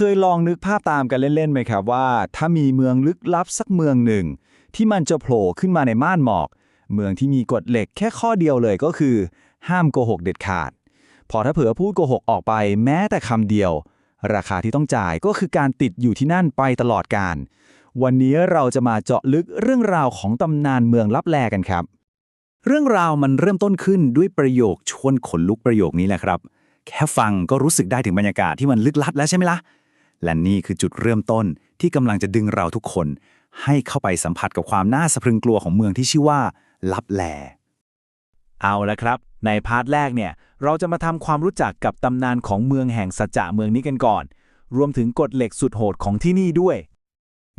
คยลองนึกภาพตามกันเล่นๆไหมครับว่า ถ้ามีเมืองลึกลับสักเมืองหนึ่ง ที่มันจะโผล่ขึ้นมาในม่านหมอก เมืองที่มีกฎเหล็กแค่ข้อเดียวเลยก็คือ ห้ามโกหกเด็ดขาด พอถ้าเผื่อพูดโกหกออกไปแม้แต่คำเดียว ราคาที่ต้องจ่ายก็คือการติดอยู่ที่นั่นไปตลอดกาลวันนี้เราจะมาเจาะลึกเรื่องราวของตำนานเมืองลับแลกันครับ เรื่องราวมันเริ่มต้นขึ้นด้วยประโยคชวนขนลุกประโยคนี้แหละครับแค่ฟังก็รู้สึกได้ถึงบรรยากาศที่มันลึกลับแล้วใช่ไหมล่ะ และนี่คือจุดเริ่มต้นที่กำลังจะดึงเราทุกคน ให้เข้าไปสัมผัสกับความน่าสะพรึงกลัวของเมืองที่ชื่อว่าลับแล เอาละครับ ในพาร์ทแรกเนี่ย เราจะมาทำความรู้จักกับตำนานของเมืองแห่งสัจจะเมืองนี้กันก่อน รวมถึงกฎเหล็กสุดโหดของที่นี่ด้วย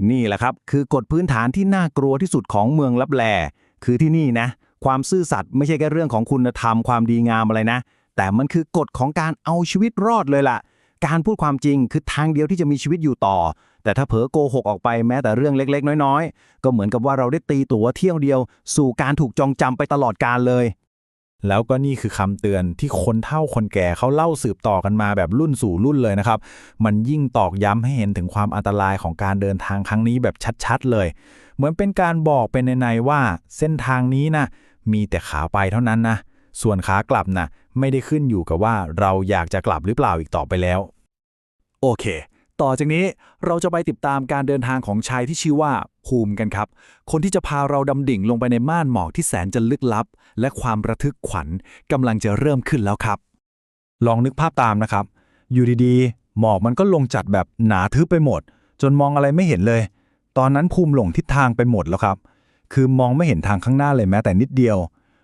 นี่แหละครับ คือกฎพื้นฐานที่น่ากลัวที่สุดของเมืองลับแล คือที่นี่นะ ความซื่อสัตย์ไม่ใช่แค่เรื่องของคุณธรรมความดีงามอะไรนะ แต่มันคือกฎของการเอาชีวิตรอดเลยล่ะ การพูดความจริงคือทางเดียวที่จะมีชีวิตอยู่ต่อ แต่ถ้าเผลอโกหกออกไปแม้แต่เรื่องเล็กๆ น้อยๆ ก็เหมือนกับว่าเราได้ตีตัวเที่ยวเดียว สู่การถูกจองจำไปตลอดกาลเลย แล้วก็นี่คือคำเตือนที่คนเฒ่าคนแก่เขาเล่าสืบต่อกันมาแบบรุ่นสู่รุ่นเลยนะครับ มันยิ่งตอกย้ำให้เห็นถึงความอันตรายของการเดินทางครั้งนี้แบบชัดๆ เลย เหมือนเป็นการบอกเป็นในๆว่า เส้นทางนี้นะมีแต่ขาไปเท่านั้นนะ ส่วนขากลับนะไม่ได้ขึ้นอยู่กับว่าเราอยากจะกลับหรือเปล่าอีกต่อไปแล้ว โอเค ต่อจากนี้เราจะไปติดตามการเดินทางของชายที่ชื่อว่าภูมิกันครับ คนที่จะพาเราดำดิ่งลงไปในม่านหมอกที่แสนจะลึกลับ และความระทึกขวัญกำลังจะเริ่มขึ้นแล้วครับ ลองนึกภาพตามนะครับ อยู่ดีๆ หมอกมันก็ลงจัดแบบหนาทึบไปหมด จนมองอะไรไม่เห็นเลย ตอนนั้นภูมิหลงทิศทางไปหมดแล้วครับ คือมองไม่เห็นทางข้างหน้าเลยแม้แต่นิดเดียว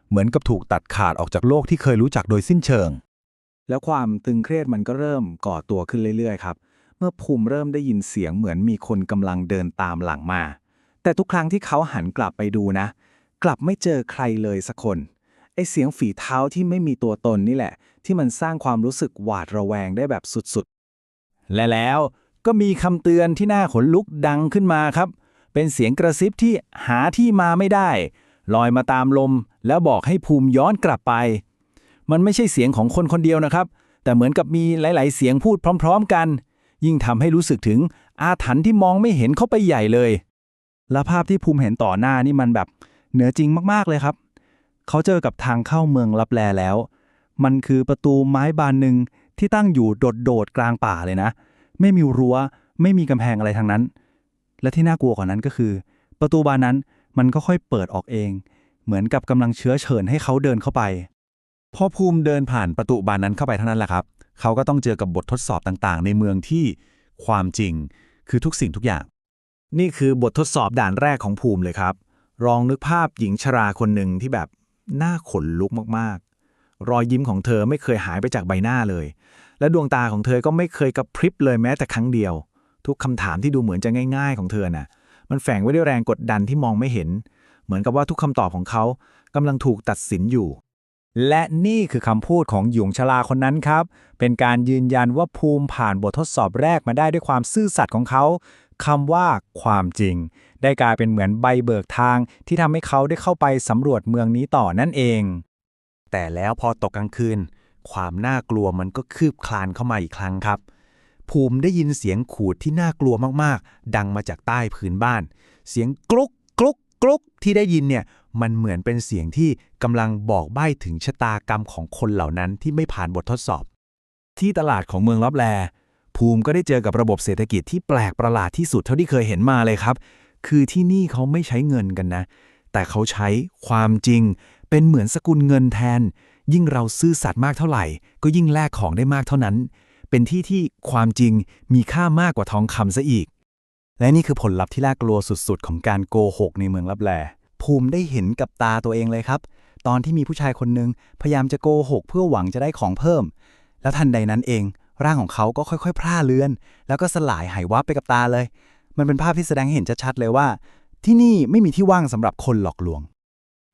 เหมือนกับถูกตัดขาดออกจากโลกที่เคยรู้จักโดยสิ้นเชิง แล้วความตึงเครียดมันก็เริ่มก่อตัวขึ้นเรื่อยๆครับ เมื่อภูมิเริ่มได้ยินเสียงเหมือนมีคนกำลังเดินตามหลังมา แต่ทุกครั้งที่เขาหันกลับไปดูนะ กลับไม่เจอใครเลยสักคนไอเสียงฝีเท้าที่ไม่มีตัวตนนี่แหละ ที่มันสร้างความรู้สึกหวาดระแวงได้แบบสุดๆ และแล้วก็มีคำเตือนที่น่าขนลุกดังขึ้นมาครับ เป็นเสียงกระซิบที่หาที่มาไม่ได้ ลอยมาตามลม แล้วบอกให้ภูมิย้อนกลับไป มันไม่ใช่เสียงของคนคนเดียวนะครับ แต่เหมือนกับมีหลาย ๆ เสียงพูดพร้อม ๆ กัน ยิ่งทำให้รู้สึกถึงอาถรรพ์ที่มองไม่เห็นเข้าไปใหญ่เลย และภาพที่ภูมิเห็นต่อหน้านี่มันแบบเหนือจริงมากๆเลยครับ เขาเจอกับทางเข้าเมืองลับแลแล้ว มันคือประตูไม้บานหนึ่งที่ตั้งอยู่โดดๆกลางป่าเลยนะ ไม่มีรั้ว ไม่มีกำแพงอะไรทั้งนั้น และที่น่ากลัวกว่านั้นก็คือ ประตูบานนั้นมันก็ค่อยเปิดออกเอง เหมือนกับกำลังเชื้อเชิญให้เขาเดินเข้าไป พอภูมิเดินผ่านประตูบานนั้นเข้าไปเท่านั้นแหละครับ เขาก็ต้องเจอกับบททดสอบต่างๆ ในเมืองที่ความจริง คือทุกสิ่งทุกอย่าง นี่คือบททดสอบด่านแรกของภูมิเลยครับลองนึกภาพหญิงชราคนหนึ่งที่แบบหน่าขนลุกมากๆ รอยยิ้มของเธอไม่เคยหายไปจากใบหน้าเลย และดวงตาของเธอก็ไม่เคยกระพริบเลยแม้แต่ครั้งเดียว ทุกคำถามที่ดูเหมือนจะง่าย ๆ ของเธอน่ะ มันแฝงไว้ด้วยแรงกดดันที่มองไม่เห็น เหมือนกับว่าทุกคำตอบของเขากำลังถูกตัดสินอยู่ และนี่คือคำพูดของหยงชลาคนนั้นครับ เป็นการยืนยันว่าภูมิผ่านบททดสอบแรกมาได้ด้วยความซื่อสัตย์ของเขาคำว่าความจริง ได้กลายเป็นเหมือนใบเบิกทางที่ทำให้เขาได้เข้าไปสำรวจเมืองนี้ต่อนั่นเอง แต่แล้วพอตกกลางคืน ความน่ากลัวมันก็คืบคลานเข้ามาอีกครั้งครับ ภูมิได้ยินเสียงขูดที่น่ากลัวมากๆ ดังมาจากใต้พื้นบ้าน เสียงกลุก กลุกกลุกที่ได้ยินเนี่ยมันเหมือนเป็นเสียงที่กำลังบอกใบ้ถึงชะตากรรมของคนเหล่านั้นที่ไม่ผ่านบททดสอบ ที่ตลาดของเมืองลับแล ภูมิก็ได้เจอกับระบบเศรษฐกิจที่แปลกประหลาดที่สุดเท่าที่เคยเห็นมาเลยครับ คือที่นี่เขาไม่ใช้เงินกันนะ แต่เขาใช้ความจริง เป็นเหมือนสกุลเงินแทน ยิ่งเราซื่อสัตย์มากเท่าไหร่ ก็ยิ่งแลกของได้มากเท่านั้น เป็นที่ที่ความจริงมีค่ามากกว่าทองคำซะอีก และนี่คือผลลัพธ์ที่น่ากลัวสุดๆ ของการโกหกในเมืองลับแล ภูมิได้เห็นกับตาตัวเองเลยครับ ตอนที่มีผู้ชายคนหนึ่งพยายามจะโกหกเพื่อหวังจะได้ของเพิ่ม แล้วทันใดนั้นเอง ร่างของเขาก็ค่อยๆพร่าเลือน แล้วก็สลายหายวับไปกับตาเลย มันเป็นภาพที่แสดงให้เห็นชัดๆเลยว่า ที่นี่ไม่มีที่ว่างสำหรับคนหลอกลวง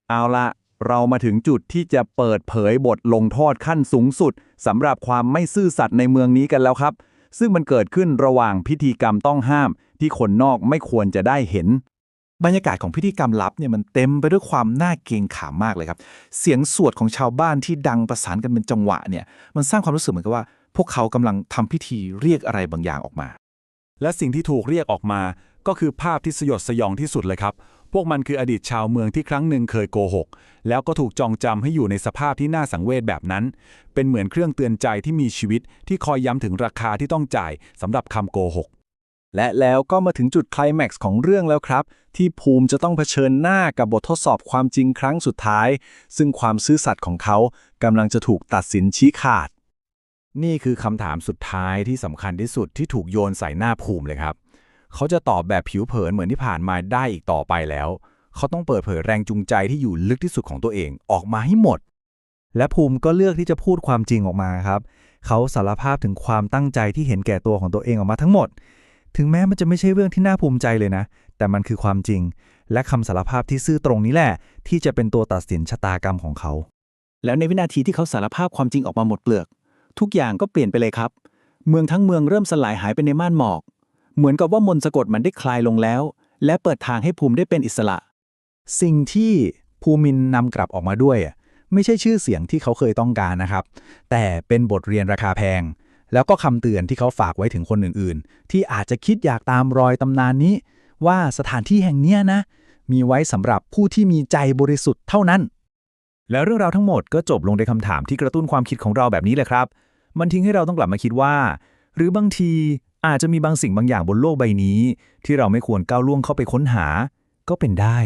เอาละเรามาถึงจุดที่จะเปิดเผยบทลงโทษขั้นสูงสุดสำหรับความไม่ซื่อสัตย์ในเมืองนี้กันแล้วครับ ซึ่งมันเกิดขึ้นระหว่างพิธีกรรมต้องห้าม ที่คนนอกไม่ควรจะได้เห็น บรรยากาศของพิธีกรรมลับเนี่ยมันเต็มไปด้วยความน่าเกรงขามมากเลยครับ เสียงสวดของชาวบ้านที่ดังประสานกันเป็นจังหวะเนี่ยมันสร้างความรู้สึกเหมือนกับว่า พวกเขากำลังทำพิธีเรียกอะไรบางอย่างออกมา และสิ่งที่ถูกเรียกออกมา ก็คือภาพที่สยดสยองที่สุดเลยครับ พวกมันคืออดีตชาวเมืองที่ครั้งหนึ่งเคยโกหก แล้วก็ถูกจองจำให้อยู่ในสภาพที่น่าสังเวชแบบนั้น เป็นเหมือนเครื่องเตือนใจที่มีชีวิตที่คอยย้ำถึงราคาที่ต้องจ่ายสำหรับคำโกหก และแล้วก็มาถึงจุดไคลแม็กซ์ของเรื่องแล้วครับ ที่ภูมิจะต้องเผชิญหน้ากับบททดสอบความจริงครั้งสุดท้าย ซึ่งความซื่อสัตย์ของเขากำลังจะถูกตัดสินชี้ขาด นี่คือคำถามสุดท้ายที่สำคัญที่สุดที่ถูกโยนใส่หน้าภูมิเลยครับ เขาจะตอบแบบผิวเผินเหมือนที่ผ่านมาได้อีกต่อไปแล้ว เขาต้องเปิดเผยแรงจูงใจที่อยู่ลึกที่สุดของตัวเองออกมาให้หมด และภูมิก็เลือกที่จะพูดความจริงออกมาครับ เขาสารภาพถึงความตั้งใจที่เห็นแก่ตัวของตัวเองออกมาทั้งหมด ถึงแม้มันจะไม่ใช่เรื่องที่น่าภูมิใจเลยนะ แต่มันคือความจริง และคำสารภาพที่ซื่อตรงนี้แหละ ที่จะเป็นตัวตัดสินชะตากรรมของเขา แล้วในวินาทีที่เขาสารภาพความจริงออกมาหมดเปลือก ทุกอย่างก็เปลี่ยนไปเลยครับ เมืองทั้งเมืองเริ่มสลายหายไปในม่านหมอก เหมือนกับว่ามนต์สะกดมันได้คลายลงแล้ว และเปิดทางให้ภูมิได้เป็นอิสระ สิ่งที่ภูมินนำกลับออกมาด้วยอะไม่ใช่ชื่อเสียงที่เขาเคยต้องการนะครับ แต่เป็นบทเรียนราคาแพง แล้วก็คำเตือนที่เขาฝากไว้ถึงคนอื่นๆ ที่อาจจะคิดอยากตามรอยตำนานนี้ ว่าสถานที่แห่งเนี้ยนะ มีไว้สำหรับผู้ที่มีใจบริสุทธิ์เท่านั้น แล้วเรื่องราวทั้งหมดก็จบลงในคำถามที่กระตุ้นความคิดของเราแบบนี้เลยครับ มันทิ้งให้เราต้องกลับมาคิดว่า หรือบางที อาจจะมีบางสิ่งบางอย่างบนโลกใบนี้ ที่เราไม่ควรก้าวล่วงเข้าไปค้นหา ก็เป็นได้